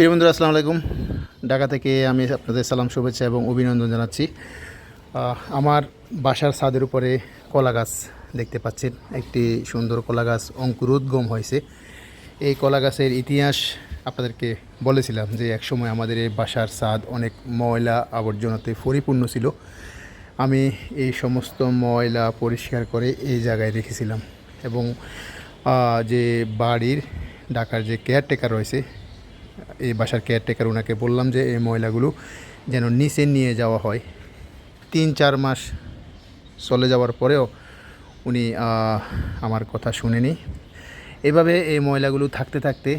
প্রিয় বন্ধুরা, আসসালামু আলাইকুম। ঢাকা থেকে আমি আপনাদের সালাম, শুভেচ্ছা এবং অভিনন্দন জানাচ্ছি। আমার বাসার ছাদের উপরে কলা গাছ দেখতে পাচ্ছেন। একটি সুন্দর কলা গাছ অঙ্কুরোদ্গম হয়েছে। এই কলা গাছের ইতিহাস আপনাদেরকে বলেছিলাম যে, একসময় আমাদের এই বাসার ছাদ অনেক ময়লা আবর্জনাতে পরিপূর্ণ ছিল। আমি এই সমস্ত ময়লা পরিষ্কার করে এই জায়গায় রেখেছিলাম এবং যে বাড়ির ঢাকার যে কেয়ারটেকার রয়েছে এই বাসার কেয়ারটেকার ওনাকে বললাম যে, এই ময়লাগুলো যেন নিচে নিয়ে যাওয়া হয়। তিন, চার মাস চলে যাওয়ার পরেও উনি আমার কথা শুনেনি। এভাবে এই ময়লাগুলো থাকতে থাকতে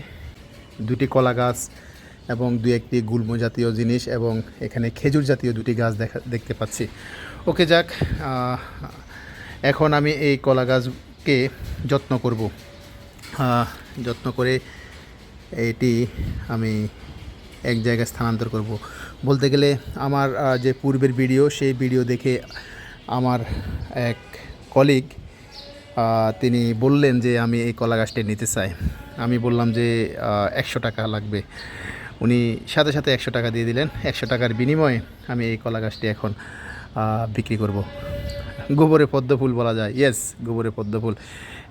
দুটি কলা গাছ এবং দু একটি গুল্ম জাতীয় জিনিস এবং এখানে খেজুর জাতীয় দুটি গাছ দেখা, দেখতে পাচ্ছি। ওকে, যাক এখন আমি এই কলা গাছকে যত্ন করব। যত্ন করে এটি আমি এক জায়গায় স্থানান্তর করব। বলতে গেলে আমার যে পূর্বের ভিডিও, সেই ভিডিও দেখে আমার এক কলিগ তিনি বললেন যে আমি এই কলা গাছটি নিতে চাই। আমি বললাম যে একশো টাকা লাগবে। উনি সাথে সাথে একশো টাকা দিয়ে দিলেন। একশো টাকার বিনিময়ে আমি এই কলা গাছটি এখন বিক্রি করব। গোবরে পদ্মফুল বলা যায়। ইয়েস গোবরে পদ্মফুল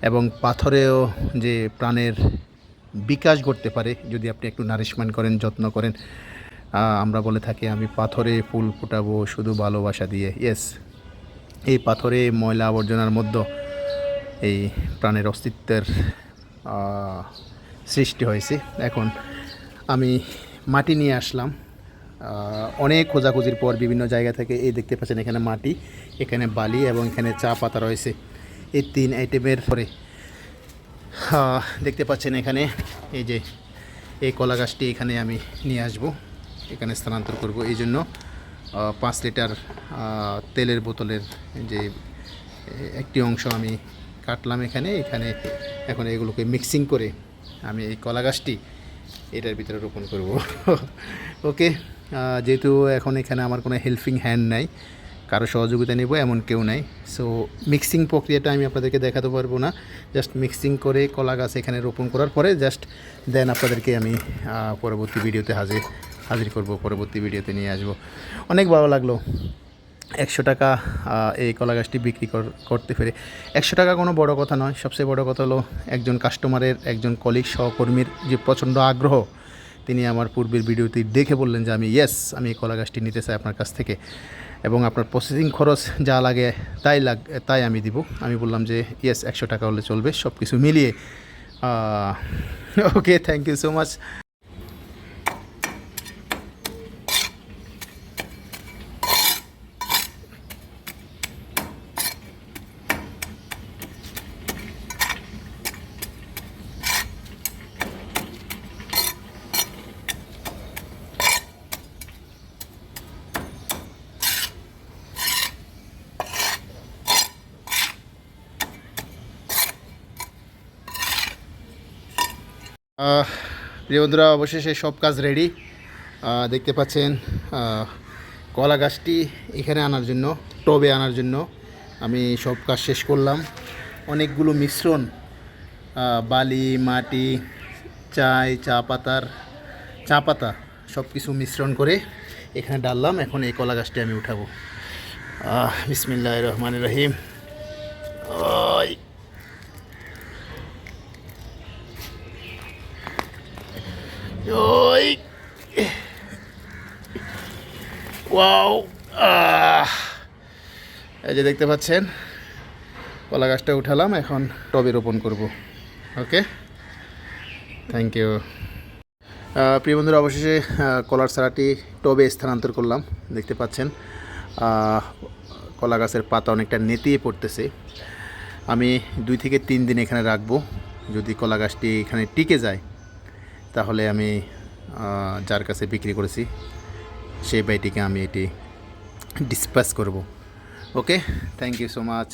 এবং পাথরেও যে প্রাণের বিকাশ করতে পারে, যদি আপনি একটু নারিশমেন্ট করেন, যত্ন করেন। আমরা বলে থাকি, আমি পাথরে ফুল ফুটাবো শুধু ভালোবাসা দিয়ে। ইয়েস এই পাথরে ময়লা আবর্জনার মধ্যে এই প্রাণের অস্তিত্বের সৃষ্টি হয়েছে। এখন আমি মাটি নিয়ে আসলাম। অনেক খোঁজাখুঁজির পর বিভিন্ন জায়গা থেকে এই দেখতে পাচ্ছেন এখানে মাটি, এখানে বালি এবং এখানে চা পাতা রয়েছে। এই তিন আইটেমের পরে দেখতে পাচ্ছেন এখানে এই যে এই কলা গাছটি এখানে আমি নিয়ে আসব। এখানে স্থানান্তর করব। এই জন্য পাঁচ লিটার তেলের বোতলের যে একটি অংশ আমি কাটলাম এখানে। এখানে এখন এগুলোকে মিক্সিং করে আমি এই কলা গাছটি এটার ভিতরে রোপণ করব। ওকে যেহেতু এখন এখানে আমার কোনো হেল্পিং হ্যান্ড নাই কারও সহযোগিতা নেব, এমন কেউ নাই। সো মিক্সিং প্রক্রিয়াটা আমি আপনাদেরকে দেখাতে পারব না। জাস্ট মিক্সিং করে কলা গাছ এখানে রোপণ করার পরে জাস্ট দেন আপনাদেরকে আমি পরবর্তী ভিডিওতে হাজির হাজির করব, পরবর্তী ভিডিওতে নিয়ে আসব। অনেক ভালো লাগল। একশো টাকা এই কলা গাছটি বিক্রি কর- করতে পেরে। একশো টাকা কোনো বড় কথা নয়। সবচেয়ে বড় কথা হলো, একজন কাস্টমারের একজন কলিগ সহকর্মীর যে প্রচণ্ড আগ্রহ তিনি আমার পূর্বের ভিডিওটি দেখে বললেন যে আমি ইয়েস আমি এই কলা গাছটি নিতে চাই আপনার কাছ থেকে। এবং আপনার প্রসেসিং খরচ যা লাগে তাই লাগ, তাই আমি দিব। আমি বললাম যে ইয়েস একশো টাকা হলে চলবে সব কিছু মিলিয়ে okay thank you so much প্রিয় বন্ধুরা, অবশেষে সব কাজ রেডি দেখতে পাচ্ছেন কলা গাছটি এখানে আনার জন্য, টবে আনার জন্য আমি সব কাজ শেষ করলাম। অনেকগুলো মিশ্রণ বালি, মাটি, চাই, চা পাতার, চা পাতা সব কিছু মিশ্রণ করে এখানে ডাললাম। এখন এই কলা গাছটি আমি উঠাবো। বিসমিল্লাহ রহমান রহিম। ওই ওয়াও আহ এই যে দেখতে পাচ্ছেন, কলা গাছটা উঠালাম, এখন টবে রোপণ করব। ওকে থ্যাংক ইউ প্রিয় বন্ধুরা, অবশেষে কলার চারাটি টবে স্থানান্তর করলাম, দেখতে পাচ্ছেন। কলা গাছের পাতা অনেকটা নেতিয়ে পড়তেছে। আমি দুই থেকে তিন দিন এখানে রাখব, যদি কলা গাছটি এখানে টিকে যায়। তাহলে আমি যার কাছে বিক্রি করেছি, সেই বাইটিকে আমি এটি ডিসপাস করব। Okay thank you so much